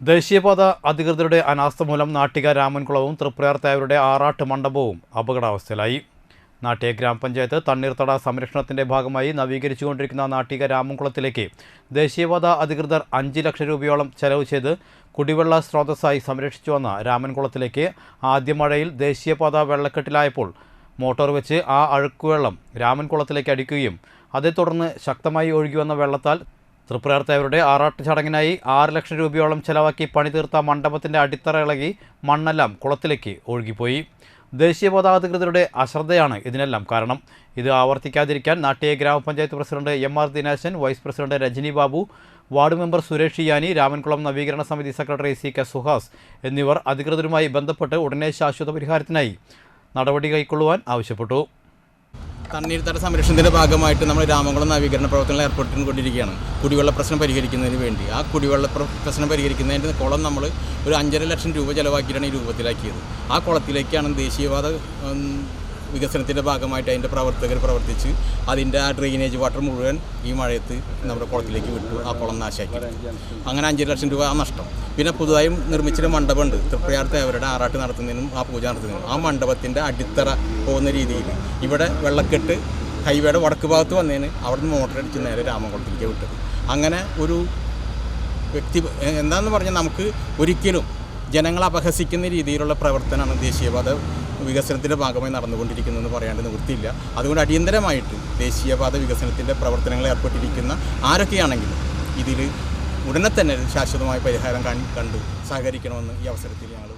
ദേശീയപാത അധികൃതരുടെ അനാസ്ഥ മൂലം നാട്ടിക രാമൻകുളവും തൃപ്രയാർ ആറാട്ട് മണ്ഡപവും അപകടാവസ്ഥയിലായി. നാട്ടിക ഗ്രാമപഞ്ചായത്ത് തണ്ണീർത്തട സംരക്ഷണത്തിന്റെ ഭാഗമായി നവീകരിച്ചുകൊണ്ടിരിക്കുന്ന നാട്ടിക രാമൻകുളത്തിലേക്ക് ദേശീയപാത അധികൃതർ അഞ്ച് ലക്ഷം രൂപയോളം ചെലവ് ചെയ്ത് കുടിവെള്ള സ്രോതസ്സായി സംരക്ഷിച്ചു വന്ന രാമൻകുളത്തിലേക്ക് ആദ്യ മഴയിൽ ദേശീയപാത വെള്ളക്കെട്ടിലായപ്പോൾ മോട്ടോർ വെച്ച് ആ അഴുക്കുവെള്ളം രാമൻകുളത്തിലേക്ക് അടിക്കുകയും അതേ തുടർന്ന് ശക്തമായി ഒഴുകി വന്ന വെള്ളത്താൽ തൃപ്രയാർത്തവരുടെ ആറാട്ട് ചടങ്ങിനായി ആറ് ലക്ഷം രൂപയോളം ചെലവാക്കി പണിതീർത്ത മണ്ഡപത്തിന്റെ അടിത്തറ ഇളകി മണ്ണെല്ലാം കുളത്തിലേക്ക് ഒഴുകിപ്പോയി. ദേശീയപാത അധികൃതരുടെ അശ്രദ്ധയാണ് ഇതിനെല്ലാം കാരണം. ഇത് ആവർത്തിക്കാതിരിക്കാൻ നാട്ടിയ ഗ്രാമപഞ്ചായത്ത് president M R Dinesan vice president Rajani Babu ward member Suresh യാനി രാമൻകുളം നവീകരണ സമിതി സെക്രട്ടറി സി കെ സുഹാസ് എന്നിവർ അധികൃതരുമായി ബന്ധപ്പെട്ട് ഉടനെ ശാശ്വത പരിഹാരത്തിനായി നടപടി കൈക്കൊള്ളുവാൻ ആവശ്യപ്പെട്ടു. തണ്ണീർത്തട സംരക്ഷണത്തിന്റെ ഭാഗമായിട്ട് നമ്മൾ രാമംകുളം നവീകരണ പ്രവർത്തനങ്ങൾ ഏർപ്പെട്ടുകൊണ്ടിരിക്കുകയാണ് കുടിവെള്ള പ്രശ്നം പരിഹരിക്കുന്നതിന് വേണ്ടി. ആ കുടിവെള്ള പ്രശ്നം പരിഹരിക്കുന്നതിന്റെ കുളം നമ്മൾ ഒരു അഞ്ചര ലക്ഷം രൂപ ചിലവാക്കിയിട്ടാണ് ഈ രൂപത്തിലാക്കിയത്. ആ കുളത്തിലേക്കാണ് ദേശീയപാത ഉം, വികസനത്തിന്റെ ഭാഗമായിട്ട് അതിന്റെ പ്രവർത്തകർ പ്രവർത്തിച്ച് അതിന്റെ ആ ഡ്രെയിനേജ് വാട്ടർ മുഴുവൻ ഈ മഴയത്ത് നമ്മുടെ കുളത്തിലേക്ക് വിട്ടു ആ കുളം നാശാക്കി. അങ്ങനെ അഞ്ചര ലക്ഷം രൂപ ആ നഷ്ടം. പിന്നെ പുതുതായും നിർമ്മിച്ചൊരു മണ്ഡപമുണ്ട് തൃപ്പയാർത്ത് അവരുടെ ആറാട്ട് നടത്തുന്നതിനും ആ പൂജ നടത്തുന്നതിനും. ആ മണ്ഡപത്തിന്റെ അടിത്തറ പോകുന്ന രീതിയിൽ ഇവിടെ വെള്ളക്കെട്ട് ഹൈവേയുടെ വടക്ക് ഭാഗത്ത് വന്നതിന് അവിടുന്ന് മോട്ടർ അടിച്ച് നേരെ രാമകുളത്തിലേക്ക് വിട്ടത്. അങ്ങനെ ഒരു വ്യക്തി എന്താണെന്ന് പറഞ്ഞാൽ നമുക്ക് ഒരിക്കലും ജനങ്ങളെ അപഹസിക്കുന്ന രീതിയിലുള്ള പ്രവർത്തനമാണ് ദേശീയപാത വികസനത്തിന്റെ ഭാഗമായി നടന്നുകൊണ്ടിരിക്കുന്നതെന്ന് പറയാണ്ട് നിവൃത്തിയില്ല. അതുകൊണ്ട് അടിയന്തരമായിട്ട് ദേശീയപാത വികസനത്തിന്റെ പ്രവർത്തനങ്ങളിൽ ഏർപ്പെട്ടിരിക്കുന്ന ആരൊക്കെയാണെങ്കിലും ഇതിൽ ഉടനെ തന്നെ ശാശ്വതമായ പരിഹാരം കാണി- കണ്ട് സഹകരിക്കണമെന്ന് ഈ അവസരത്തിൽ ഞങ്ങൾ